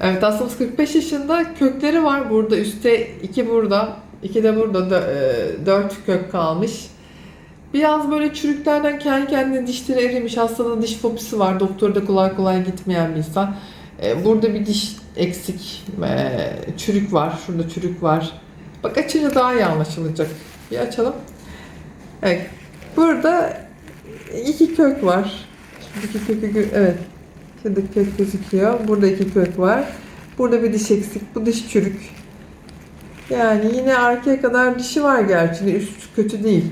Evet hastamız 45 yaşında. Kökleri var burada. Üstte iki burada. iki de burada. Dö- e, dört kök kalmış. Biraz böyle çürüklerden kendi kendine dişleri erimiş. Hastanın diş fobisi var. Doktora da kolay kolay gitmeyen bir insan. E, Burada bir diş eksik. E, Çürük var. Şurada çürük var. Bak açınca daha iyi anlaşılacak. Bir açalım. Evet. Burada iki kök var. Şuradaki kökü evet. Şuradaki kök gözüküyor. Burada iki kök var. Burada bir diş eksik. Bu diş çürük. Yani yine arkaya kadar dişi var gerçi. Üst kötü değil.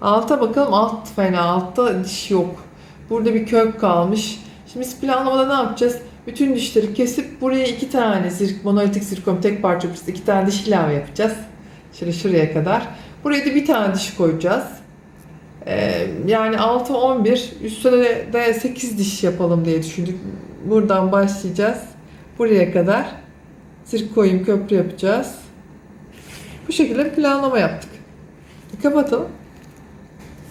Alta bakalım. Alt fena. Altta diş yok. Burada bir kök kalmış. Şimdi biz planlamada ne yapacağız? Bütün dişleri kesip buraya iki tane zirk, monolitik zirkon tek parça iki tane diş ilave yapacağız. Şöyle şuraya kadar. Buraya da bir tane diş koyacağız. Ee, yani 6 11 üstte de, de 8 diş yapalım diye düşündük. Buradan başlayacağız. Buraya kadar zirkoyum köprü yapacağız. Bu şekilde planlama yaptık. Kapatalım.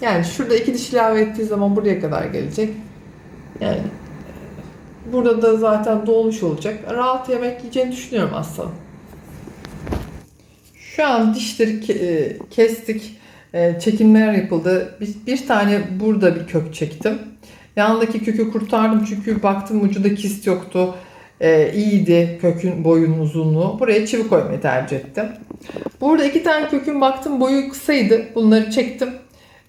Yani şurada iki diş ilave ettiği zaman buraya kadar gelecek. Yani e, burada da zaten dolmuş olacak. Rahat yemek yiyeceğini düşünüyorum aslında. Şu an dişleri e, kestik. E, Çekimler yapıldı. Bir, bir tane burada bir kök çektim. Yandaki kökü kurtardım çünkü baktım ucunda kist yoktu. E, iyiydi kökün boyunun uzunluğu. Buraya çivi koymayı tercih ettim. Burada iki tane kökün baktım boyu kısaydı. Bunları çektim.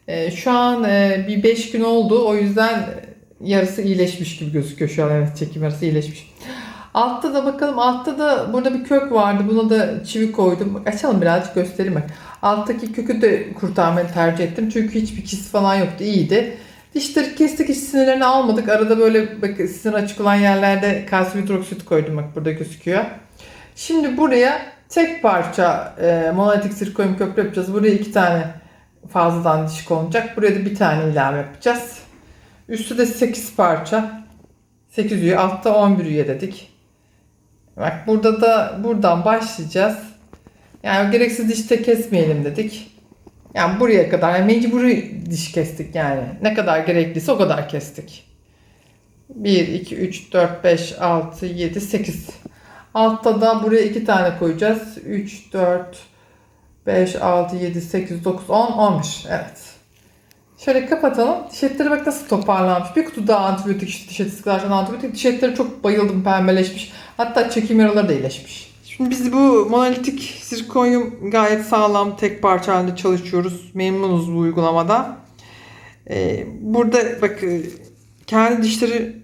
E, şu an e, bir 5 gün oldu. O yüzden yarısı iyileşmiş gibi gözüküyor şu an. Evet çekim yarısı iyileşmiş. Altta da bakalım. Altta da burada bir kök vardı. Buna da çivi koydum. Açalım birazcık göstereyim bak. Alttaki kökü de kurtarmayı tercih ettim. Çünkü hiçbir kis falan yoktu. iyiydi. Dişleri kestik hiç sinirlerini almadık. Arada böyle bak sinir açık olan yerlerde kalsiyum hidroksit koydum. Bak burada gözüküyor. Şimdi buraya tek parça e, monolitik sirkoyum köprü yapacağız. Buraya iki tane fazladan diş konacak. Buraya da bir tane ilave yapacağız. Üstü de 8 parça. 8 üye, altta 11 üye dedik. Bak burada da buradan başlayacağız. Yani gereksiz diş de kesmeyelim dedik. Yani buraya kadar yani mecburi diş kestik yani. Ne kadar gerekliyse o kadar kestik. 1, 2, 3, 4, 5, 6, 7, 8. Altta da buraya 2 tane koyacağız. 3, 4, 5, 6, 7, 8, 9, 10, 11. Evet. Şöyle kapatalım. Diş etleri bak nasıl toparlanmış. Bir kutu daha antibiyotik işte diş eti sıkılarken antibiyotik. Diş etleri çok bayıldım pembeleşmiş. Hatta çekim yaraları da iyileşmiş. Şimdi biz bu monolitik zirkonyum gayet sağlam tek parça halinde çalışıyoruz. Memnunuz bu uygulamadan. Ee, burada bak e, kendi dişleri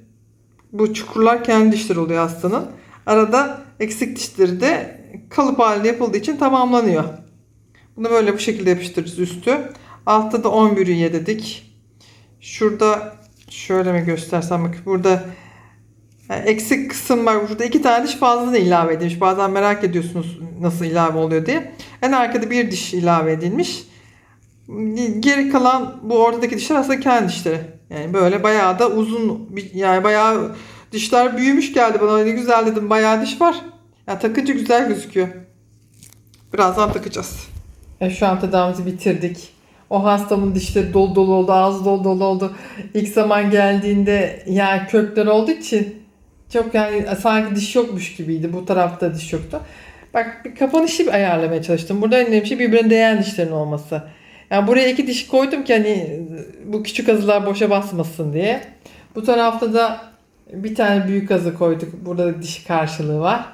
bu çukurlar kendi dişleri oluyor hastanın. Arada eksik dişleri de kalıp halinde yapıldığı için tamamlanıyor. Bunu böyle bu şekilde yapıştırırız üstü. Altta da 11 üye dedik. Şurada şöyle mi göstersem bak burada yani eksik kısım var. Burada iki tane diş fazladan ilave edilmiş. Bazen merak ediyorsunuz nasıl ilave oluyor diye. En arkada bir diş ilave edilmiş. Geri kalan bu ortadaki dişler aslında kendi dişleri. Yani böyle bayağı da uzun yani bayağı dişler büyümüş geldi bana. Ne güzel dedim bayağı diş var. Yani takınca güzel gözüküyor. Birazdan takacağız. E, şu an tedavimizi bitirdik. O hastamın dişleri dolu dolu oldu, ağzı dolu dolu oldu. İlk zaman geldiğinde yani kökler olduğu için çok yani sanki diş yokmuş gibiydi. Bu tarafta diş yoktu. Bak bir kapanışı bir ayarlamaya çalıştım. Burada en önemli şey birbirine değen dişlerin olması. Yani buraya iki diş koydum ki hani bu küçük azılar boşa basmasın diye. Bu tarafta da bir tane büyük azı koyduk. Burada da diş karşılığı var.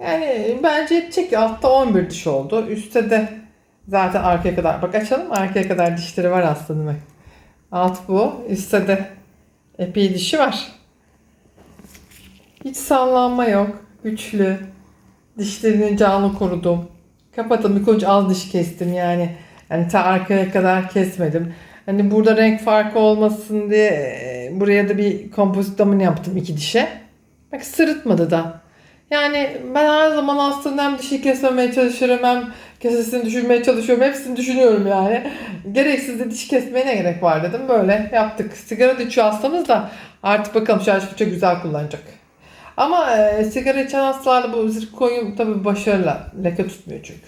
Yani bence yetecek. Altta 11 diş oldu. Üstte de zaten arkaya kadar. Bak açalım. Arkaya kadar dişleri var aslında. Bak. Alt bu. Üstte de epey dişi var. Hiç sallanma yok. Güçlü. Dişlerini canlı korudum. Kapattım. Bir koç az diş kestim yani. Yani ta arkaya kadar kesmedim. Hani burada renk farkı olmasın diye e, buraya da bir kompozit damını yaptım iki dişe. Bak sırıtmadı da. Yani ben her zaman hastanın hem dişi kesmemeye çalışırım hem kesesini düşürmeye çalışıyorum. Hepsini düşünüyorum yani. Gereksiz de diş kesmeye ne gerek var dedim. Böyle yaptık. Sigara da içiyor hastamız da artık bakalım şarj fırça güzel kullanacak. Ama e, sigara içen hastalarla bu zirkonyum tabii başarılı. Leke tutmuyor çünkü.